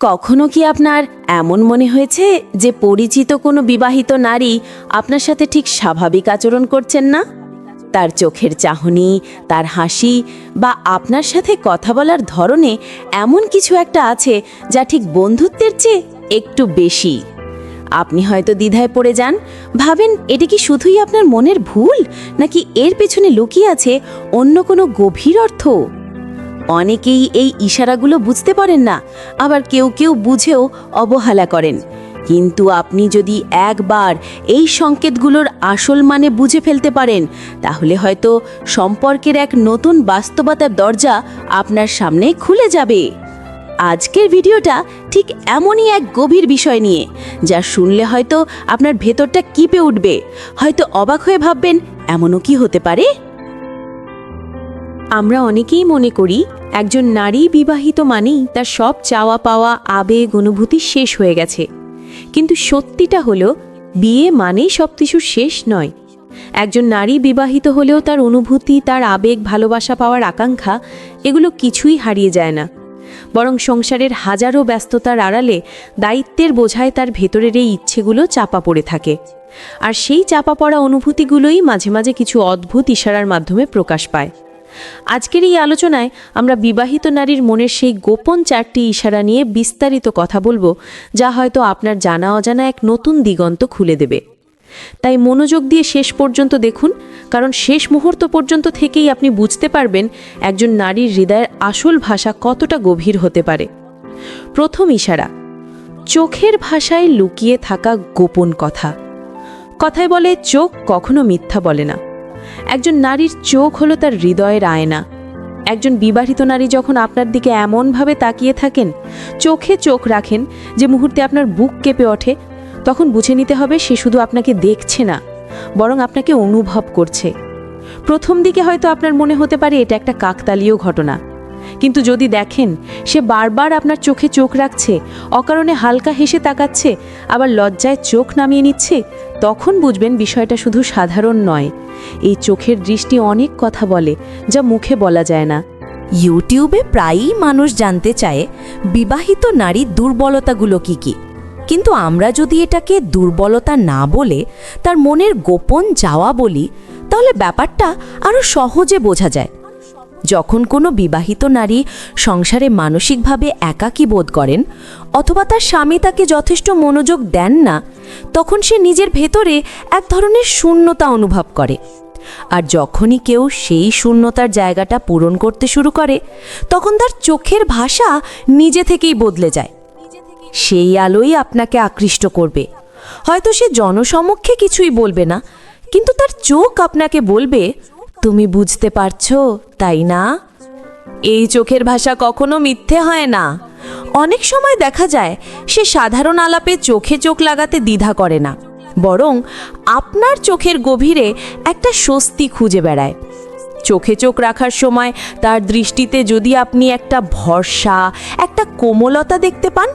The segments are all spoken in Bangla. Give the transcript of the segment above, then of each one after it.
কখনো কি আপনার এমন মনে হয়েছে যে পরিচিত কোনো বিবাহিত নারী আপনার সাথে ঠিক স্বাভাবিক আচরণ করছেন না? তার চোখের চাহনি, তার হাসি বা আপনার সাথে কথা বলার ধরনে এমন কিছু একটা আছে যা ঠিক বন্ধুত্বের চেয়ে একটু বেশি। আপনি হয়তো দ্বিধায় পড়ে যান। ভাবেন, এটি কি শুধুই আপনার মনের ভুল? নাকি এর পেছনে লুকিয়ে আছে অন্য কোনো গভীর অর্থ? অনেকেই এই ইশারাগুলো বুঝতে পারেন না, আবার কেউ কেউ বুঝেও অবহেলা করেন। কিন্তু আপনি যদি একবার এই সংকেতগুলোর আসল মানে বুঝে ফেলতে পারেন, তাহলে হয়তো সম্পর্কের এক নতুন বাস্তবতার দরজা আপনার সামনে খুলে যাবে। আজকের ভিডিওটা ঠিক এমনই এক গভীর বিষয় নিয়ে, যা শুনলে হয়তো আপনার ভেতরটা কিপে উঠবে। হয়তো অবাক হয়ে ভাববেন, এমনও কি হতে পারে? আমরা অনেকেই মনে করি, একজন নারী বিবাহিত মানেই তার সব চাওয়া পাওয়া, আবেগ, অনুভূতি শেষ হয়ে গেছে। কিন্তু সত্যিটা হলো, বিয়ে মানেই সব কিছু শেষ নয়। একজন নারী বিবাহিত হলেও তার অনুভূতি, তার আবেগ, ভালোবাসা পাওয়ার আকাঙ্ক্ষা, এগুলো কিছুই হারিয়ে যায় না। বরং সংসারের হাজারো ব্যস্ততার আড়ালে দায়িত্বের বোঝায় তার ভেতরের এই ইচ্ছেগুলো চাপা পড়ে থাকে। আর সেই চাপা পড়া অনুভূতিগুলোই মাঝে মাঝে কিছু অদ্ভুত ইশারার মাধ্যমে প্রকাশ পায়। আজকের এই আলোচনায় আমরা বিবাহিত নারীর মনের সেই গোপন চারটি ইশারা নিয়ে বিস্তারিত কথা বলব, যা হয়তো আপনার জানা অজানা এক নতুন দিগন্ত খুলে দেবে। তাই মনোযোগ দিয়ে শেষ পর্যন্ত দেখুন, কারণ শেষ মুহূর্ত পর্যন্ত থেকেই আপনি বুঝতে পারবেন একজন নারীর হৃদয়ের আসল ভাষা কতটা গভীর হতে পারে। প্রথম ইশারা, চোখের ভাষায় লুকিয়ে থাকা গোপন কথা। কথায় বলে চোখ কখনো মিথ্যা বলে না। একজন নারীর চোখ হলো তার হৃদয়ের আয়না। একজন বিবাহিত নারী যখন আপনার দিকে এমনভাবে তাকিয়ে থাকেন, চোখে চোখ রাখেন যে মুহূর্তে আপনার বুক কেঁপে ওঠে, তখন বুঝে নিতে হবে সে শুধু আপনাকে দেখছে না, বরং আপনাকে অনুভব করছে। প্রথম দিকে হয়তো আপনার মনে হতে পারে এটা একটা কাকতালীয় ঘটনা। কিন্তু যদি দেখেন, সে বারবার আপনার চোখে চোখ রাখছে, অকারণে হালকা হেসে তাকাচ্ছে, আবার লজ্জায় চোখ নামিয়ে নিচ্ছে, তখন বুঝবেন বিষয়টা শুধু সাধারণ নয়। এই চোখের দৃষ্টি অনেক কথা বলে, যা মুখে বলা যায় না। ইউটিউবে প্রায়ই মানুষ জানতে চায়, বিবাহিত নারীর দুর্বলতাগুলো কি কি। কিন্তু আমরা যদি এটাকে দুর্বলতা না বলে, তার মনের গোপন যাওয়া বলি, তাহলে ব্যাপারটা আরও সহজে বোঝা যায়। যখন কোনো বিবাহিত নারী সংসারে মানসিকভাবে একাকী বোধ করেন অথবা তার স্বামী তাকে যথেষ্ট মনোযোগ দেন না, তখন সে নিজের ভেতরে এক ধরনের শূন্যতা অনুভব করে। আর যখনই কেউ সেই শূন্যতার জায়গাটা পূরণ করতে শুরু করে, তখন তার চোখের ভাষা নিজে থেকেই বদলে যায়। সেই আলোই আপনাকে আকৃষ্ট করবে। হয়তো সে জনসমক্ষে কিছুই বলবে না, কিন্তু তার চোখ আপনাকে বলবে তুমি বুঝতে পারছ, তাই না? এই চোখের ভাষা কখনো মিথ্যে হয় না। অনেক সময় দেখা যায়, সে সাধারণ আলাপে চোখে চোখ লাগাতে দ্বিধা করে না, বরং আপনার চোখের গভীরে একটা স্বস্তি খুঁজে বেড়ায়। চোখে চোখ রাখার সময় তার দৃষ্টিতে যদি আপনি একটা ভরসা, একটা কোমলতা দেখতে পান,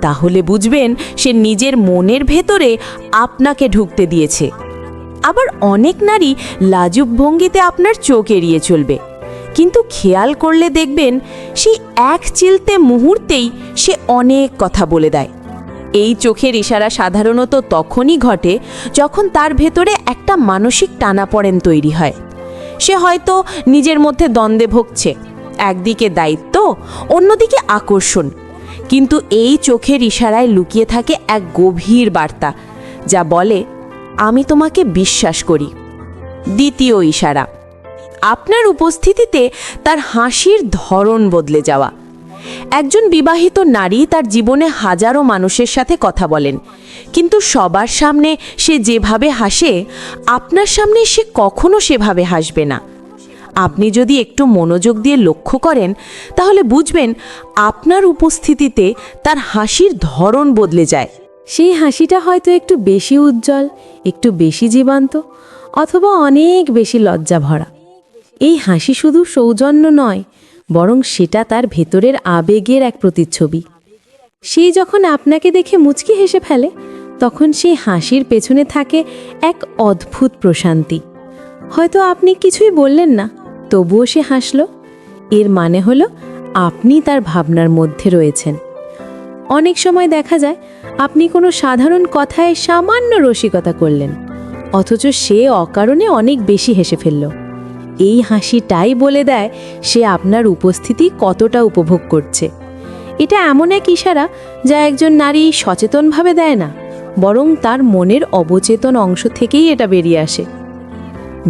তাহলে বুঝবেন সে নিজের মনের ভেতরে আপনাকে ঢুকতে দিয়েছে। আবার অনেক নারী লাজুক ভঙ্গিতে আপনার চোখ এড়িয়ে চলবে। কিন্তু খেয়াল করলে দেখবেন, সেই এক চিলতে মুহূর্তেই সে অনেক কথা বলে দেয়। এই চোখের ইশারা সাধারণত তখনই ঘটে যখন তার ভেতরে একটা মানসিক টানাপড়েন তৈরি হয়। সে হয়তো নিজের মধ্যে দ্বন্দ্বে ভুগছে, একদিকে দায়িত্ব, অন্যদিকে আকর্ষণ। কিন্তু এই চোখের ইশারায় লুকিয়ে থাকে এক গভীর বার্তা, যা বলে আমি তোমাকে বিশ্বাস করি। দ্বিতীয় ইশারা, আপনার উপস্থিতিতে তার হাসির ধরন বদলে যাওয়া। একজন বিবাহিত নারী তার জীবনে হাজারো মানুষের সাথে কথা বলেন, কিন্তু সবার সামনে সে যেভাবে হাসে, আপনার সামনে সে কখনো সেভাবে হাসবে না। আপনি যদি একটু মনোযোগ দিয়ে লক্ষ্য করেন, তাহলে বুঝবেন আপনার উপস্থিতিতে তার হাসির ধরন বদলে যায়। সেই হাসিটা হয়তো একটু বেশি উজ্জ্বল একটু বেশি জীবান্ত অথবা অনেক বেশি লজ্জা ভরা এই হাসি শুধু সৌজন্য নয়, বরং সেটা তার ভেতরের আবেগের এক প্রতিচ্ছবি। সে যখন আপনাকে দেখে মুচকি হেসে ফেলে, তখন সেই হাসির পেছনে থাকে এক অদ্ভুত প্রশান্তি। হয়তো আপনি কিছুই বললেন না, তবুও সে হাসল। এর মানে হলো আপনি তার ভাবনার মধ্যে রয়েছেন। অনেক সময় দেখা যায় আপনি কোনো সাধারণ কথায় সামান্য রসিকতা করলেন, অথচ সে অকারণে অনেক বেশি হেসে ফেলল। এই হাসিটাই বলে দেয় সে আপনার উপস্থিতি কতটা উপভোগ করছে। এটা এমন এক ইশারা যা একজন নারী সচেতনভাবে দেয় না, বরং তার মনের অবচেতন অংশ থেকেই এটা বেরিয়ে আসে।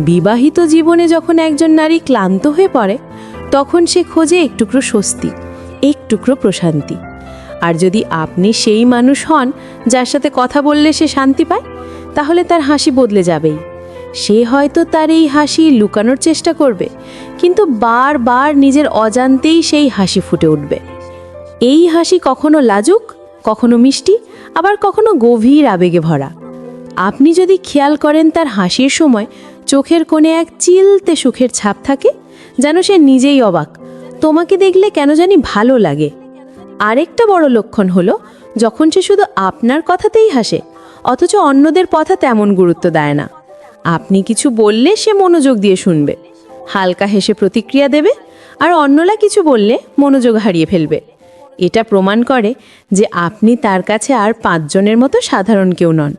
বিবাহিত জীবনে যখন একজন নারী ক্লান্ত হয়ে পড়ে, তখন সে খোঁজে একটুকরো স্বস্তি একটুকরো প্রশান্তি। আর যদি আপনি সেই মানুষ হন যার সাথে কথা বললে সে শান্তি পায়, তাহলে তার হাসি বদলে যাবেই। সে হয়তো তার এই হাসি লুকানোর চেষ্টা করবে, কিন্তু বারবার নিজের অজান্তেই সেই হাসি ফুটে উঠবে। এই হাসি কখনো লাজুক, কখনো মিষ্টি, আবার কখনো গভীর আবেগে ভরা। আপনি যদি খেয়াল করেন তার হাসির সময় চোখের কোণে এক চিলতে সুখের ছাপ থাকে, যেন সে নিজেই অবাক। তোমাকে দেখলে কেন জানি ভালো লাগে। আরেকটা বড় লক্ষণ হলো, যখন সে শুধু আপনার কথাতেই হাসে, অথচ অন্যদের কথা তেমন গুরুত্ব দেয় না। আপনি কিছু বললে সে মনোযোগ দিয়ে শুনবে, হালকা হেসে প্রতিক্রিয়া দেবে, আর অন্যরা কিছু বললে মনোযোগ হারিয়ে ফেলবে। এটা প্রমাণ করে যে আপনি তার কাছে আর পাঁচজনের মতো সাধারণ কেউ নন,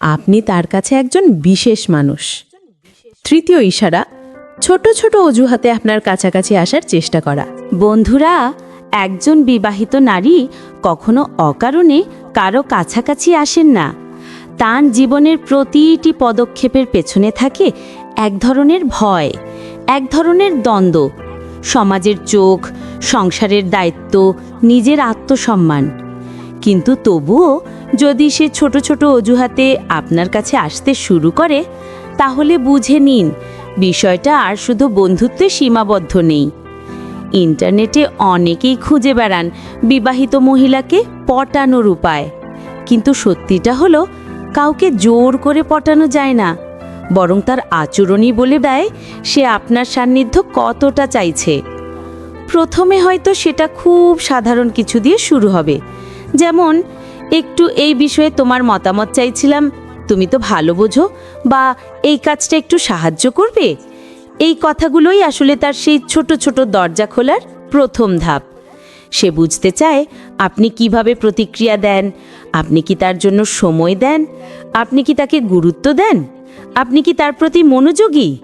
আপনি তার কাছে একজন বিশেষ মানুষ। তৃতীয় ইশারা, ছোট ছোট অজুহাতে আপনার কাছাকাছি আসার চেষ্টা করা। বন্ধুরা একজন বিবাহিত নারী কখনো অকারণে কারও কাছাকাছি আসেন না। তার জীবনের প্রতিটি পদক্ষেপের পেছনে থাকে এক ধরনের ভয়, এক ধরনের দ্বন্দ্ব। সমাজের চোখ, সংসারের দায়িত্ব, নিজের আত্মসম্মান। কিন্তু তবুও যদি সে ছোট ছোট অজুহাতে আপনার কাছে আসতে শুরু করে, তাহলে বুঝে নিন, বিষয়টা আর শুধু বন্ধুত্বে সীমাবদ্ধ নেই। ইন্টারনেটে অনেকেই খুঁজে বেড়ান বিবাহিত মহিলাকে পটানোর উপায়। কিন্তু সত্যিটা হলো, কাউকে জোর করে পটানো যায় না। বরং তার আচরণই বলে দেয়, সে আপনার সান্নিধ্য কতটা চাইছে। প্রথমে হয়তো সেটা খুব সাধারণ কিছু দিয়ে শুরু হবে। যেমন, একটু এই বিষয়ে তোমার মতামত চাইছিলাম, তুমি তো ভালো বোঝো, বা এই কাজটা একটু সাহায্য করবে? এই কথাগুলোই আসলে তার সেই ছোট ছোট দরজা খোলার প্রথম ধাপ। সে বুঝতে চায়, আপনি কীভাবে প্রতিক্রিয়া দেন? আপনি কি তার জন্য সময় দেন? আপনি কি তাকে গুরুত্ব দেন? আপনি কি তার প্রতি মনোযোগী?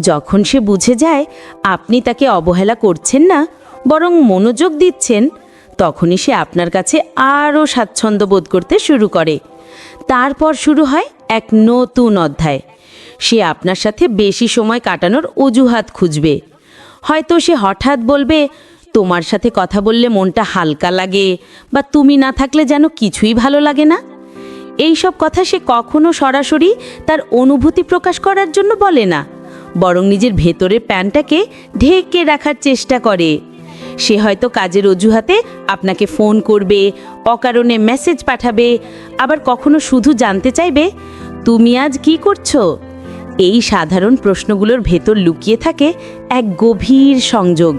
যখন সে বুঝে যায়, আপনি তাকে অবহেলা করছেন না, বরং মনোযোগ দিচ্ছেন, তখনই সে আপনার কাছে আরও স্বাচ্ছন্দ্য বোধ করতে শুরু করে। তারপর শুরু হয় এক নতুন অধ্যায়। সে আপনার সাথে বেশি সময় কাটানোর অজুহাত খুঁজবে। হয়তো সে হঠাৎ বলবে, তোমার সাথে কথা বললে মনটা হালকা লাগে বা তুমি না থাকলে যেন কিছুই ভালো লাগে না? এই সব কথা সে কখনো সরাসরি তার অনুভূতি প্রকাশ করার জন্য বলে না, বরং নিজের ভেতরের প্যানটাকে ঢেকে রাখার চেষ্টা করে। সে হয়তো কাজের অজুহাতে আপনাকে ফোন করবে, অকারণে মেসেজ পাঠাবে, আবার কখনো শুধু জানতে চাইবে, তুমি আজ কি করছ? এই সাধারণ প্রশ্নগুলোর ভেতর লুকিয়ে থাকে এক গভীর সংযোগ।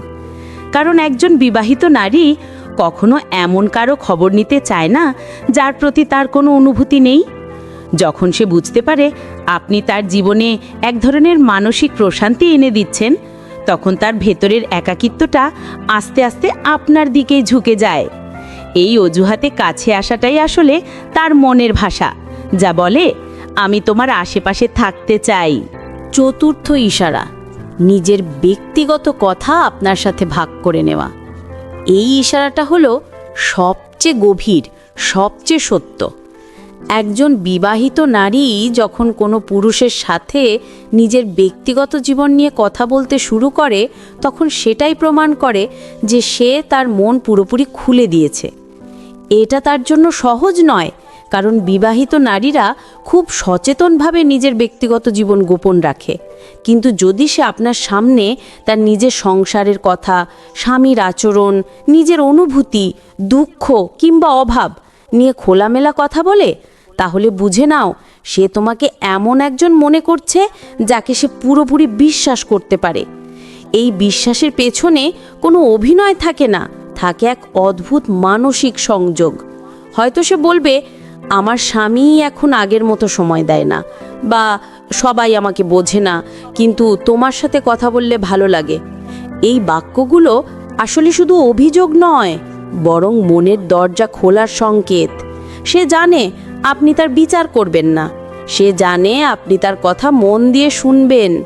কারণ একজন বিবাহিত নারী কখনো এমন কারও খবর নিতে চায় না যার প্রতি তার কোনো অনুভূতি নেই। যখন সে বুঝতে পারে আপনি তার জীবনে এক ধরনের মানসিক প্রশান্তি এনে দিচ্ছেন, তখন তার ভেতরের একাকিত্বটা আস্তে আস্তে আপনার দিকেই ঝুঁকে যায়। এই অজুহাতে কাছে আসাটাই আসলে তার মনের ভাষা, যা বলে আমি তোমার আশেপাশে থাকতে চাই। চতুর্থ ইশারা, নিজের ব্যক্তিগত কথা আপনার সাথে ভাগ করে নেওয়া। এই ইশারাটা হলো সবচেয়ে গভীর, সবচেয়ে সত্য। একজন বিবাহিত নারী যখন কোনো পুরুষের সাথে নিজের ব্যক্তিগত জীবন নিয়ে কথা বলতে শুরু করে, তখন সেটাই প্রমাণ করে যে সে তার মন পুরোপুরি খুলে দিয়েছে। এটা তার জন্য সহজ নয় কারণ বিবাহিত নারীরা খুব সচেতনভাবে নিজের ব্যক্তিগত জীবন গোপন রাখে। কিন্তু যদি সে আপনার সামনে তার নিজের সংসারের কথা, স্বামীর আচরণ, নিজের অনুভূতি, দুঃখ কিংবা অভাব নিয়ে খোলামেলা কথা বলে, তাহলে বুঝে নাও সে তোমাকে এমন একজন মনে করছে যাকে সে পুরোপুরি বিশ্বাস করতে পারে। এই বিশ্বাসের পেছনে কোনো অভিনয় থাকে না, থাকে এক অদ্ভুত মানসিক সংযোগ। হয়তো সে বলবে আমার স্বামী এখন আগের মতো সময় দেয় না বা সবাই আমাকে বোঝে না, কিন্তু তোমার সাথে কথা বললে ভালো লাগে। এই বাক্যগুলো আসলে শুধু অভিযোগ নয়, বরং মনের দরজা খোলার সংকেত। সে জানে আপনি তার বিচার করবেন না। সে জানে আপনি তার কথা মন দিয়ে শুনবেন।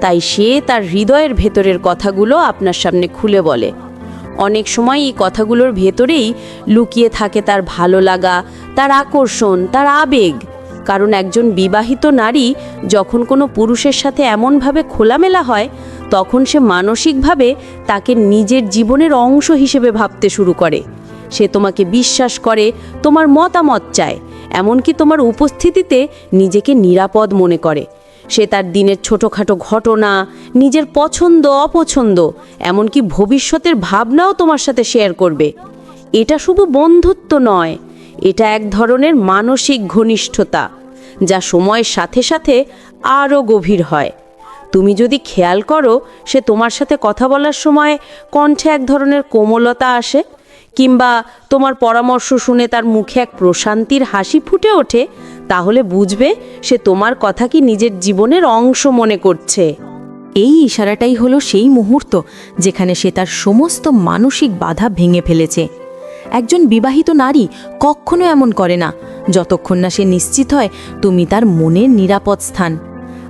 তাই সে তার হৃদয়ের ভেতরের কথাগুলো আপনার সামনে খুলে বলে। অনেক সময় এই কথাগুলোর ভেতরেই লুকিয়ে থাকে তার ভালো লাগা, তার আকর্ষণ, তার আবেগ। কারণ একজন বিবাহিত নারী যখন কোনো পুরুষের সাথে এমনভাবে খোলামেলা হয়, তখন সে মানসিকভাবে তাকে নিজের জীবনের অংশ হিসেবে ভাবতে শুরু করে। সে তোমাকে বিশ্বাস করে, তোমার মতামত চায়, এমনকি তোমার উপস্থিতিতে নিজেকে নিরাপদ মনে করে। সে তার দিনের ছোটোখাটো ঘটনা, নিজের পছন্দ, অপছন্দ, এমনকি ভবিষ্যতের ভাবনাও তোমার সাথে শেয়ার করবে। এটা শুধু বন্ধুত্ব নয়, এটা এক ধরনের মানসিক ঘনিষ্ঠতা, যা সময়ের সাথে সাথে আরও গভীর হয়। তুমি যদি খেয়াল করো, সে তোমার সাথে কথা বলার সময় কণ্ঠে এক ধরনের কোমলতা আসে কিংবা তোমার পরামর্শ শুনে তার মুখে এক প্রশান্তির হাসি ফুটে ওঠে, তাহলে বুঝবে সে তোমার কথা কি নিজের জীবনের অংশ মনে করছে। এই ইশারাটাই হলো সেই মুহূর্ত যেখানে সে তার সমস্ত মানসিক বাধা ভেঙে ফেলেছে। একজন বিবাহিত নারী কখনো এমন করে না, যতক্ষণ না সে নিশ্চিত হয় তুমি তার মনের নিরাপদ স্থান।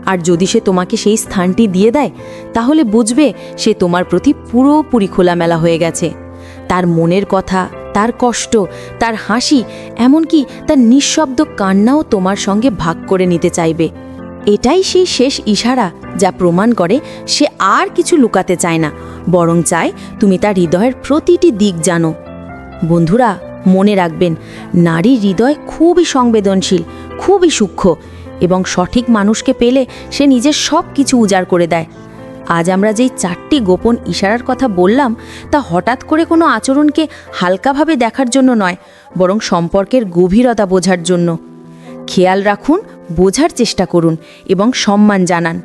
আর যদি সে তোমাকে সেই স্থানটি দিয়ে দেয়, তাহলে বুঝবে সে তোমার প্রতি পুরোপুরি খোলামেলা হয়ে গেছে। তার মনের কথা, তার কষ্ট, তার হাসি, এমনকি তার নিঃশব্দ কান্নাও তোমার সঙ্গে ভাগ করে নিতে চাইবে। এটাই সেই শেষ ইশারা যা প্রমাণ করে সে আর কিছু লুকাতে চায় না, বরং চায় তুমি তার হৃদয়ের প্রতিটি দিক জানো। বন্ধুরা, মনে রাখবেন নারীর হৃদয় খুবই সংবেদনশীল, খুবই সূক্ষ্ম এবং সঠিক মানুষকে পেলে সে নিজের সব কিছু উজাড় করে দেয়। আজ আমরা যেই চারটি গোপন ইশারার কথা বললাম, তা হঠাৎ করে কোনো আচরণকে হালকাভাবে দেখার জন্য নয়, বরং সম্পর্কের গভীরতা বোঝার জন্য। খেয়াল রাখুন, বোঝার চেষ্টা করুন এবং সম্মান জানান।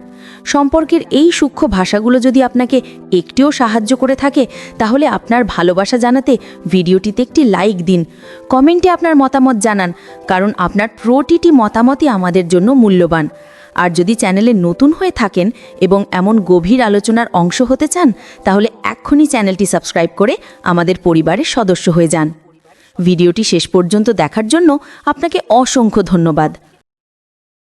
সম্পর্কের এই সূক্ষ্ম ভাষাগুলো যদি আপনাকে একটিও সাহায্য করে থাকে, তাহলে আপনার ভালোবাসা জানাতে ভিডিওটিতে একটি লাইক দিন, কমেন্টে আপনার মতামত জানান, কারণ আপনার প্রতিটি মতামতই আমাদের জন্য মূল্যবান। আর যদি চ্যানেলে নতুন হয়ে থাকেন এবং এমন গভীর আলোচনার অংশ হতে চান, তাহলে এক্ষুনি চ্যানেলটি সাবস্ক্রাইব করে আমাদের পরিবারের সদস্য হয়ে যান। ভিডিওটি শেষ পর্যন্ত দেখার জন্য আপনাকে অসংখ্য ধন্যবাদ।